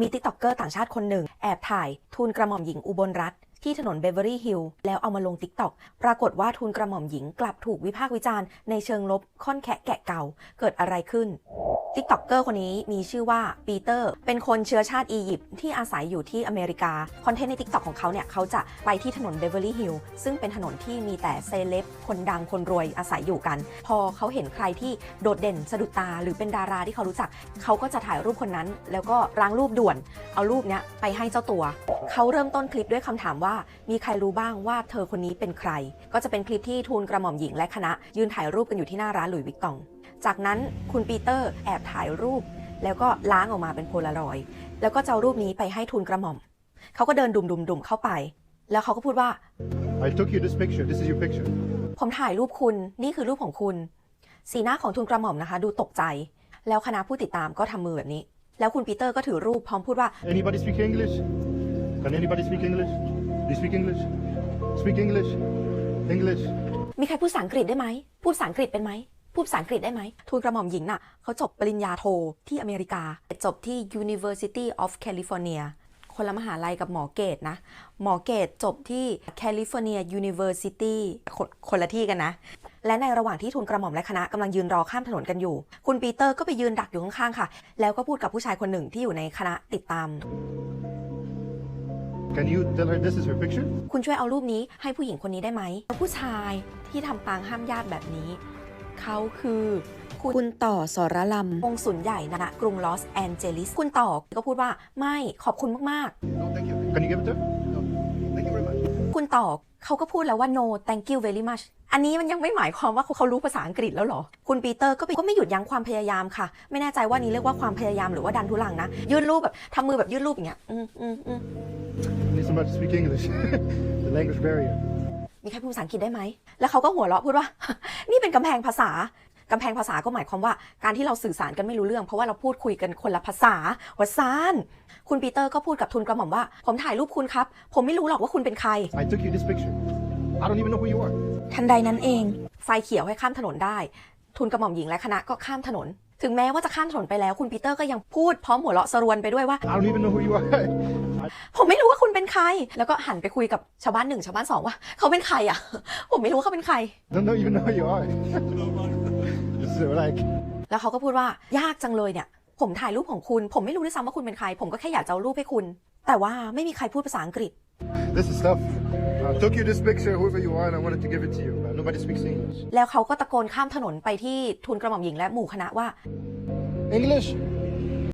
มีติ๊กต็อกเกอร์ต่างชาติคนหนึ่ง แอบถ่ายทูลกระหม่อมหญิงอุบลรัตน์ที่ถนนเบเวอรี่ฮิลล์แล้วเอามาลงติ๊กต็อกปรากฏว่าทูลกระหม่อมหญิงกลับถูกวิพากษ์วิจารณ์ในเชิงลบค่อนแคะแกะเก่าเกิดอะไรขึ้น ติ๊กต็อกเกอร์คนนี้มีชื่อว่าปีเตอร์ เป็นคนเชื้อชาติอียิปต์ที่อาศัยอยู่ที่อเมริกา คอนเทนต์ในติ๊กต็อกของเขาเนี่ย เขาจะไปที่ถนนเบเวอร์ลี่ฮิลล์ซึ่งเป็นถนนที่มีแต่เซเลบคนดังคนรวยอาศัยอยู่กัน พอเขาเห็นใครที่โดดเด่นสะดุดตาหรือเป็นดาราที่เขารู้จัก เขาก็จะถ่ายรูปคนนั้น แล้วก็ล้างรูปด่วน เอารูปเนี้ยไปให้เจ้าตัว เขาเริ่มต้นคลิปด้วยคำถามว่า มีใครรู้บ้างว่าเธอคนนี้เป็นใคร ก็จะเป็นคลิปที่ทูลกระหม่อมหญิงและคณะยืนถ่ายรูปกันอยู่ที่หน้าร้านหลุยส์วิกตอง จากนั้นคุณปีเตอร์แอบถ่ายรูป แล้วก็ล้างออกมาเป็นโพลารอยด์แล้วก็จะเอารูปนี้ไปให้ทูลกระหม่อม เขาก็เดินดุมๆๆเข้าไป แล้วเขาก็พูดว่า I took you this picture. This is your picture. ผมถ่ายรูปคุณ นี่คือรูปของคุณ สีหน้าของทูลกระหม่อมนะคะ ดูตกใจ แล้วคณะผู้ติดตามก็ทำมือแบบนี้ แล้วคุณปีเตอร์ก็ถือรูปพร้อมพูดว่า Anybody speak English? Can anybody speak English? Do you speak English? Speak English. English. มีใครพูดภาษาอังกฤษได้ไหม พูดภาษาอังกฤษเป็นไหม พูดภาษาอังกฤษได้ไหมทูลกระหม่อมหญิงน่ะเขาจบปริญญาโทที่อเมริกา จบที่ University of California คนละมหาลัยกับหมอเกตนะ หมอเกตจบที่ California University คนคนละที่กันนะ และในระหว่างที่ทูลกระหม่อมและคณะกำลังยืนรอข้ามถนนกันอยู่ คุณปีเตอร์ก็ไปยืนดักอยู่ข้างๆค่ะ แล้วก็พูดกับผู้ชายคนหนึ่งที่อยู่ในคณะติดตาม Can you tell her this is her picture? คุณช่วยเอารูปนี้ให้ผู้หญิงคนนี้ได้ไหม ผู้ชายที่ทำปางห้ามญาติแบบนี้ เขาคือคุณต่อสรลำองค์สุนใหญ่ณกรุงลอสแอนเจลิส คุณต่อก็พูดว่าไม่ขอบคุณมาก No, thank you. Can you give it to her? No. Thank you very much. ๆคุณต่อเขาก็พูดแล้วว่า no thank you very much อันนี้มันยังไม่หมายความว่าเขารู้ภาษาอังกฤษแล้วเหรอ คุณปีเตอร์ก็ไปก็ไม่หยุดยั้งความพยายามค่ะ ไม่แน่ใจว่านี้เรียกว่าความพยายามหรือว่าดันทุลังนะ ยื่นรูปแบบทำมือแบบยื่นรูปอย่างเงี้ย อืมอืมอืม Need somebody to speak English. the language barrier. มีใครพูดภาษาอังกฤษได้ไหม แล้วเขาก็หัวเราะพูดว่า นี่เป็นกำแพงภาษากำแพงภาษาก็หมายความว่าการที่เราสื่อสารกันไม่รู้เรื่อง เพราะว่าเราพูดคุยกันคนละภาษาวซานคุณปีเตอร์ก็พูดกับทุนกระหม่อมว่า ผมถ่ายรูปคุณครับ ผมไม่รู้หรอกว่าคุณเป็นใคร I took you this picture. I don't even know who you are. ทันใดนั้นเอง ไฟเขียวให้ข้ามถนนได้ ทุนกระหม่อมหญิงและคณะก็ข้ามถนน ถึงแม้ว่าจะข้ามถนนไปแล้วคุณปีเตอร์ก็ยังพูดพร้อมหัวเราะสรวนไปด้วยว่า I don't even know who you are. I, ผมไม่รู้ว่าคุณเป็นใคร แล้วก็หันไปคุยกับชาวบ้านหนึ่งชาวบ้านสองว่า เขาเป็นใครอะ ผมไม่รู้ว่าเขาเป็นใคร don't know, even know who you are. this is like, แล้วเขาก็พูดว่ายากจังเลยเนี่ย ผมถ่ายรูปของคุณ ผมไม่รู้ด้วยซ้ำว่าคุณเป็นใคร ผมก็แค่อยากจะเอารูปให้คุณ แต่ว่าไม่มีใครพูดภาษาอังกฤษ this is tough. I took you this picture, whoever you are, and I wanted to give it to you. But nobody speaks English. แล้วเขาก็ตะโกนข้ามถนนไปที่ทุนกระหม่อมหญิงและหมู่คณะว่า English?